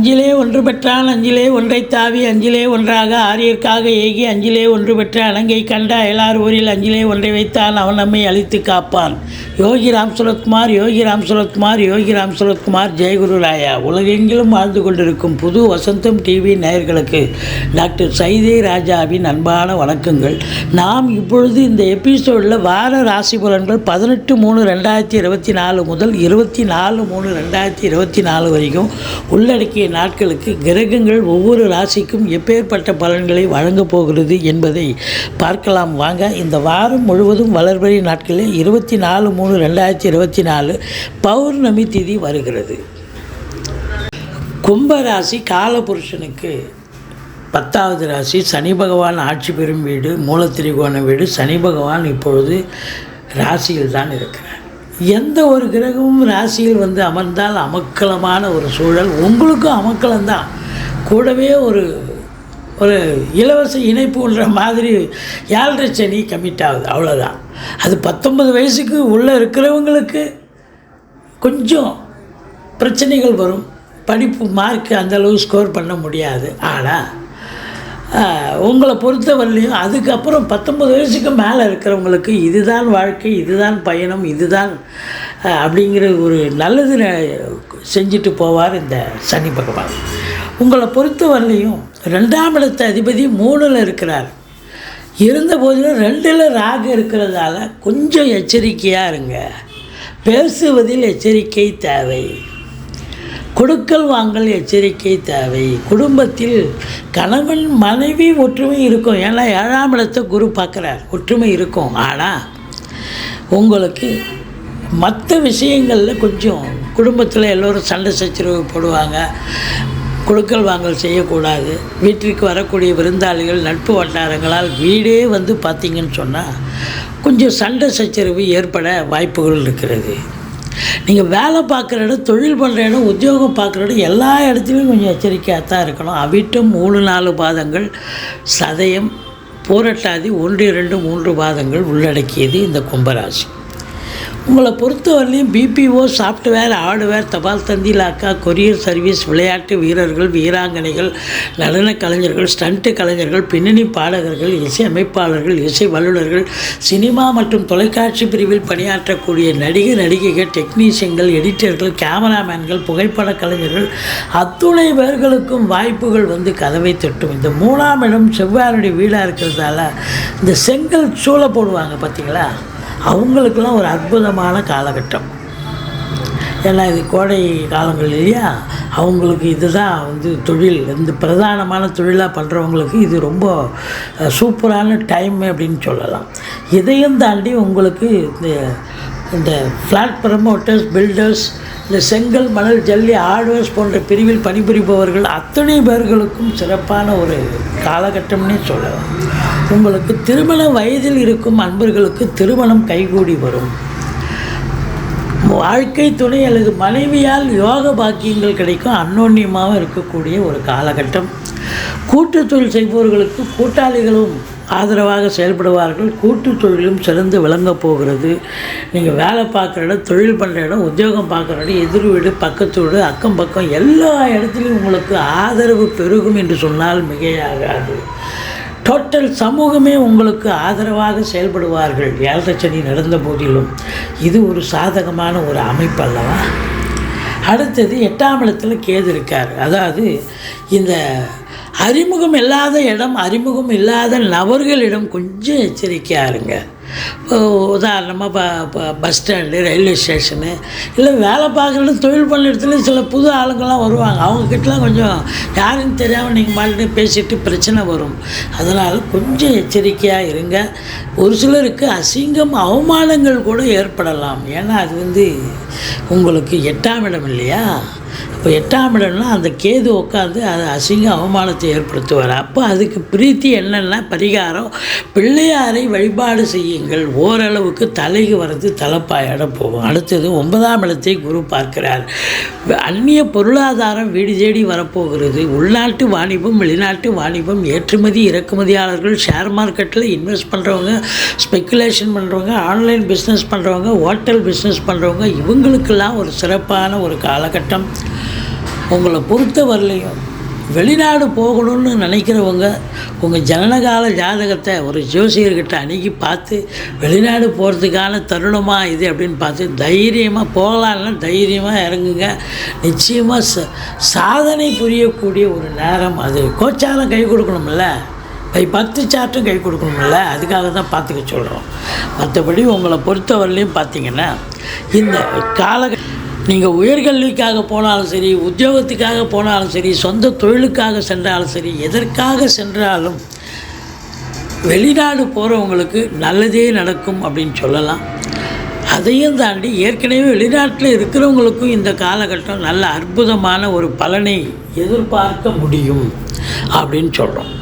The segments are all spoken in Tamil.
அஞ்சிலே ஒன்று பெற்றான் அஞ்சிலே ஒன்றைத் தாவி அஞ்சிலே ஒன்றாக ஆரியர்க்காக ஏகி அஞ்சிலே ஒன்று பெற்ற அலங்கை கண்ட அயலார் ஊரில் அஞ்சிலே ஒன்றை வைத்தான் அவன் நம்மை அழித்து காப்பான். யோகி ராம் சுரத்குமார் யோகி ராம் சுரத்குமார் யோகி ராம் சுரத்குமார் ஜெயகுரு ராயா. உலகெங்கிலும் வாழ்ந்து கொண்டிருக்கும் புது வசந்தம் டிவி நேயர்களுக்கு டாக்டர் சைதே ராஜாவின் அன்பான வணக்கங்கள். நாம் இப்பொழுது இந்த எபிசோடில் வார ராசி பலன்கள் பதினெட்டு மூணு ரெண்டாயிரத்தி இருபத்தி நாலு முதல் இருபத்தி நாலு மூணு ரெண்டாயிரத்தி இருபத்தி நாலு வரைக்கும் உள்ளடக்கிய நாட்களுக்கு கிரகங்கள் ஒவ்வொரு ராசிக்கும் எப்பேற்பட்ட பலன்களை வழங்கப் போகிறது என்பதை பார்க்கலாம். வாங்க இந்த வாரம் முழுவதும் வளர்பறை நாட்களில் இருபத்தி நாலு மூணு ரெண்டாயிரத்தி இருபத்தி நாலு பௌர்ணமி திதி வருகிறது. கும்பராசி காலபுருஷனுக்கு பத்தாவது ராசி சனி பகவான் ஆட்சி பெறும் வீடு மூலத்திரிகோண வீடு சனி பகவான் இப்பொழுது ராசியில் தான் இருக்கிறார். எந்த ஒரு கிரகமும் ராசியில் வந்து அமர்ந்தால் அமக்கலமான ஒரு சூழல் உங்களுக்கும் அமக்கலம்தான். கூடவே ஒரு ஒரு இலவச இணைப்புன்ற மாதிரி ஏழரை சனி கமிட் ஆகுது அவ்வளோதான் அது பத்தொன்பது வயசுக்கு உள்ளே இருக்கிறவங்களுக்கு கொஞ்சம் பிரச்சனைகள் வரும். படிப்பு மார்க் அந்தளவு ஸ்கோர் பண்ண முடியாது. ஆனால் உங்களை பொறுத்தவரையிலையும் அதுக்கப்புறம் பத்தொம்பது வயசுக்கு மேலே இருக்கிறவங்களுக்கு இதுதான் வாழ்க்கை இதுதான் பயணம் இதுதான் அப்படிங்கிற ஒரு நல்லது செஞ்சுட்டு போவார் இந்த சனி பகவான். உங்களை பொறுத்தவரையிலையும் ரெண்டாம் இடத்த அதிபதி மூணில் இருக்கிறார். இருந்த போதிலும் ரெண்டில் ராகு இருக்கிறதால கொஞ்சம் எச்சரிக்கையாக இருங்க. பேசுவதில் எச்சரிக்கை தேவை. கொடுக்கல் வாங்கல் எச்சரிக்கை தேவை. குடும்பத்தில் கணவன் மனைவி ஒற்றுமை இருக்கும். ஏன்னா ஏழாம் இடத்தை குரு பார்க்குறார். ஒற்றுமை இருக்கும். ஆனால் உங்களுக்கு மற்ற விஷயங்களில் கொஞ்சம் குடும்பத்தில் எல்லோரும் சண்டை சச்சரவு போடுவாங்க. கொடுக்கல் வாங்கல் செய்யக்கூடாது. வீட்டிற்கு வரக்கூடிய விருந்தாளிகள் நட்பு வட்டாரங்களால் வீடே வந்து பார்த்திங்கன்னு சொன்னால் கொஞ்சம் சண்டை சச்சரவு ஏற்பட வாய்ப்புகள் இருக்கிறது. நீங்கள் வேலை பார்க்குற இடம் தொழில் பண்ணுற இடம் உத்தியோகம் பார்க்குற இடம் எல்லா இடத்துலையும் கொஞ்சம் எச்சரிக்கையாக தான் இருக்கணும். அவிட்டம் மூணு நாலு பாதங்கள் சதயம் பூரட்டாதி ஒன்று இரண்டு மூன்று பாதங்கள் உள்ளடக்கியது இந்த கும்பராசி. உங்களை பொறுத்தவரையிலையும் பிபிஓ சாஃப்ட்வேர் ஹார்ட்வேர் தபால் தந்தி லாக்கா கொரியர் சர்வீஸ் விளையாட்டு வீரர்கள் வீராங்கனைகள் நடன கலைஞர்கள் ஸ்டண்ட்டு கலைஞர்கள் பின்னணி பாடகர்கள் இசை அமைப்பாளர்கள் இசை வல்லுநர்கள் சினிமா மற்றும் தொலைக்காட்சி பிரிவில் பணியாற்றக்கூடிய நடிகர் நடிகைகள் டெக்னீஷியன்கள் எடிட்டர்கள் கேமராமேன்கள் புகைப்பட கலைஞர்கள் அத்துணை பேர்களுக்கும் வாய்ப்புகள் வந்து கதவை தட்டும். இந்த மூணாம் இடம் செவ்வாயனுடைய வீடாக இருக்கிறதால இந்த செங்கல் சூளை போடுவாங்க பார்த்தீங்களா அவங்களுக்கெல்லாம் ஒரு அற்புதமான காலகட்டம். ஏன்னா இது கோடை காலங்கள் இல்லையா? அவங்களுக்கு இதுதான் வந்து தொழில். இந்த பிரதானமான தொழிலாக பண்ணுறவங்களுக்கு இது ரொம்ப சூப்பரான டைம் அப்படின்னு சொல்லலாம். இதையும் தாண்டி உங்களுக்கு இந்த இந்த ஃப்ளாட் ப்ரமோட்டர்ஸ் பில்டர்ஸ் இந்த செங்கல் மணல் ஜல்லி ஆடுவர்ஸ் போன்ற பிரிவில் பணிபுரிபவர்கள் அத்தனை பேர்களுக்கும் சிறப்பான ஒரு காலகட்டம்னே சொல்லலாம். உங்களுக்கு திருமண வயதில் இருக்கும் அன்பர்களுக்கு திருமணம் கைகூடி வரும். வாழ்க்கை துணை அல்லது மனைவியால் யோக பாக்கியங்கள் கிடைக்கும். அன்னோன்யமாக இருக்கக்கூடிய ஒரு காலகட்டம். கூட்டு தொழில் செய்பவர்களுக்கு கூட்டாளிகளும் ஆதரவாக செயல்படுவார்கள். கூட்டு தொழிலும் சிறந்து விளங்கப் போகிறது. நீங்கள் வேலை பார்க்குற இடம் தொழில் பண்ணுற இடம் உத்தியோகம் பார்க்குற இடம் எதிர் வீடு பக்கத்து வீடு அக்கம் பக்கம் எல்லா இடத்துலையும் உங்களுக்கு ஆதரவு பெருகும் என்று சொன்னால் மிகையாகாது. டோட்டல் சமூகமே உங்களுக்கு ஆதரவாக செயல்படுவார்கள். ஏழரை சனி நடந்த போதிலும் இது ஒரு சாதகமான ஒரு அமைப்பு அல்லவா அடுத்தது எட்டாம் இடத்துல கேது இருக்கார். அதாவது இந்த அறிமுகம் இல்லாத இடம் அறிமுகம் இல்லாத நபர்களிடம் கொஞ்சம் எச்சரிக்கையாக இருங்க. உதாரணமாக ப ப- பஸ் ஸ்டாண்டு ரயில்வே ஸ்டேஷனு இல்லை வேலை பார்க்குறது தொழில் பண்ண இடத்துல சில புது ஆளுங்கள்லாம் வருவாங்க. அவங்கக்கிட்டலாம் கொஞ்சம் யாருன்னு தெரியாமல் நீங்கள் மாட்டு பேசிட்டு பிரச்சனை வரும். அதனால் கொஞ்சம் எச்சரிக்கையாக இருங்க. ஒரு சிலருக்கு அசிங்கம் அவமானங்கள் கூட ஏற்படலாம். ஏன்னா அது வந்து உங்களுக்கு எட்டாம் இடம் இல்லையா? அப்போ எட்டாம் இடம்னா அந்த கேது உட்காந்து அது அசிங்க அவமானத்தை ஏற்படுத்துவார். அப்போ அதுக்கு பிரீத்தி என்னென்னா பரிகாரம் பிள்ளையாரை வழிபாடு செய்யுங்கள் ஓரளவுக்கு தலைக்கு வர்றது தலைப்பாயாட போகும் அடுத்தது ஒன்பதாம் இடத்தை குரு பார்க்கிறார். அந்நிய பொருளாதாரம் வீடு தேடி வரப்போகிறது. உள்நாட்டு வாணிபம் வெளிநாட்டு வாணிபம் ஏற்றுமதி இறக்குமதியாளர்கள் ஷேர் மார்க்கெட்டில் இன்வெஸ்ட் பண்ணுறவங்க ஸ்பெக்குலேஷன் பண்ணுறவங்க ஆன்லைன் பிஸ்னஸ் பண்ணுறவங்க ஹோட்டல் பிஸ்னஸ் பண்ணுறவங்க இவங்களுக்கெல்லாம் ஒரு சிறப்பான ஒரு காலகட்டம். உங்களை பொறுத்தவரையிலையும் வெளிநாடு போகணும்னு நினைக்கிறவங்க உங்கள் ஜனனகால ஜாதகத்தை ஒரு ஜோசியர்கிட்ட அணுகி பார்த்து வெளிநாடு போகிறதுக்கான தருணமாக இது அப்படின்னு பார்த்து தைரியமாக போகலான்னா தைரியமாக இறங்குங்க. நிச்சயமாக ச சாதனை புரியக்கூடிய ஒரு நேரம் அது. கோச்சாரம் கை கொடுக்கணும்ல? பை பத்து சாட்டும் கை கொடுக்கணும்ல? அதுக்காக தான் பார்த்துக்க சொல்கிறோம் மற்றபடி உங்களை பொறுத்தவரையிலையும் பார்த்தீங்கன்னா இந்த கால நீங்கள் உயர்கல்விக்காக போனாலும் சரி உத்தியோகத்துக்காக போனாலும் சரி சொந்த தொழிலுக்காக சென்றாலும் சரி எதற்காக சென்றாலும் வெளிநாடு போகிறவங்களுக்கு நல்லதே நடக்கும் அப்படின்னு சொல்லலாம். அதையும் தாண்டி ஏற்கனவே வெளிநாட்டில் இருக்கிறவங்களுக்கும் இந்த காலகட்டம் நல்ல அற்புதமான ஒரு பலனை எதிர்பார்க்க முடியும் அப்படின்னு சொல்கிறோம்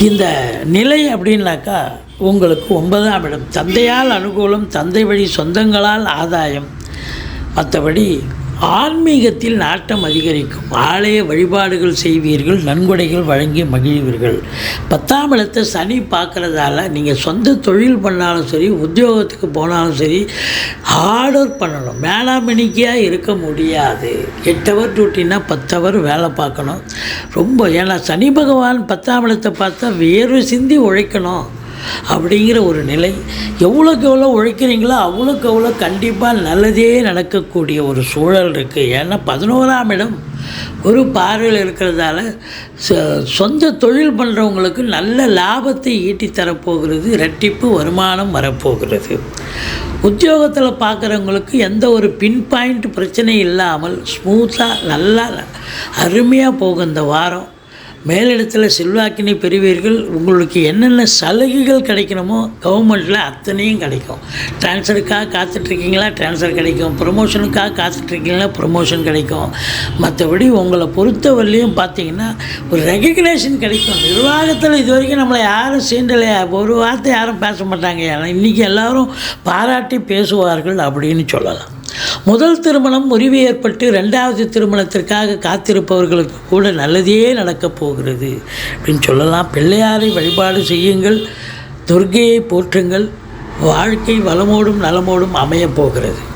இந்த நிலை அப்படின்னாக்கா உங்களுக்கு ஒன்பதாம் இடம். தந்தையால் அனுகூலம் தந்தை வழி சொந்தங்களால் ஆதாயம். மற்றபடி ஆன்மீகத்தில் நாட்டம் அதிகரிக்கும். ஆலய வழிபாடுகள் செய்வீர்கள் நன்கொடைகள் வழங்கி மகிழ்வீர்கள். பத்தாம் இடத்தை சனி பார்க்குறதால நீங்கள் சொந்த தொழில் பண்ணாலும் சரி உத்தியோகத்துக்கு போனாலும் சரி ஆர்டர் பண்ணணும். மேலாமணிக்கையாக இருக்க முடியாது. எட்டு ஹவர் டியூட்டின்னா பத்து ஹவர் வேலை பார்க்கணும். ரொம்ப ஏன்னா சனி பகவான் பத்தாம் இடத்தை பார்த்தா வேறு சிந்தி உழைக்கணும். அப்படிங்கிற ஒரு நிலை. எவ்வளோக்கு எவ்வளோ உழைக்கிறீங்களோ அவ்வளோக்கு அவ்வளோ கண்டிப்பாக நல்லதே நடக்கக்கூடிய ஒரு சூழல் இருக்குது ஏன்னா பதினோராம் இடம் ஒரு பார்வையில் இருக்கிறதால சொந்த தொழில் பண்ணுறவங்களுக்கு நல்ல லாபத்தை ஈட்டி தரப்போகிறது இரட்டிப்பு வருமானம் வரப்போகிறது. உத்தியோகத்தில் பார்க்குறவங்களுக்கு எந்த ஒரு பின் பாயிண்ட் பிரச்சனை இல்லாமல் ஸ்மூத்தாக நல்லா அருமையாக போகும் இந்த வாரம். மேலிடத்தில் செல்வாக்கினை பெறுவீர்கள். உங்களுக்கு என்னென்ன சலுகைகள் கிடைக்கணுமோ கவர்மெண்ட்டில் அத்தனையும் கிடைக்கும். ட்ரான்ஸ்ஃபருக்காக காத்துட்ருக்கீங்களா? ட்ரான்ஸ்ஃபர் கிடைக்கும். ப்ரொமோஷனுக்காக காத்துட்ருக்கீங்களா? ப்ரொமோஷன் கிடைக்கும். மற்றபடி உங்களை பொறுத்தவரையிலையும் பார்த்தீங்கன்னா ஒரு ரெகக்னேஷன் கிடைக்கும். நிர்வாகத்தில் இது வரைக்கும் நம்மளை யாரும் சீண்டலையா? ஒரு வார்த்தை யாரும் பேச மாட்டாங்க. ஏன்னா இன்றைக்கி எல்லோரும் பாராட்டி பேசுவார்கள் அப்படின்னு சொல்லலாம். முதல் திருமணம் முறிவு ஏற்பட்டு ரெண்டாவது திருமணத்திற்காக காத்திருப்பவர்களுக்கு கூட நல்லதே நடக்கப் போகிறது. அப்படின்னு சொல்லலாம். பிள்ளையாரை வழிபாடு செய்யுங்கள். துர்கையை போற்றுங்கள். வாழ்க்கை வளமோடும் நலமோடும் அமையப் போகிறது.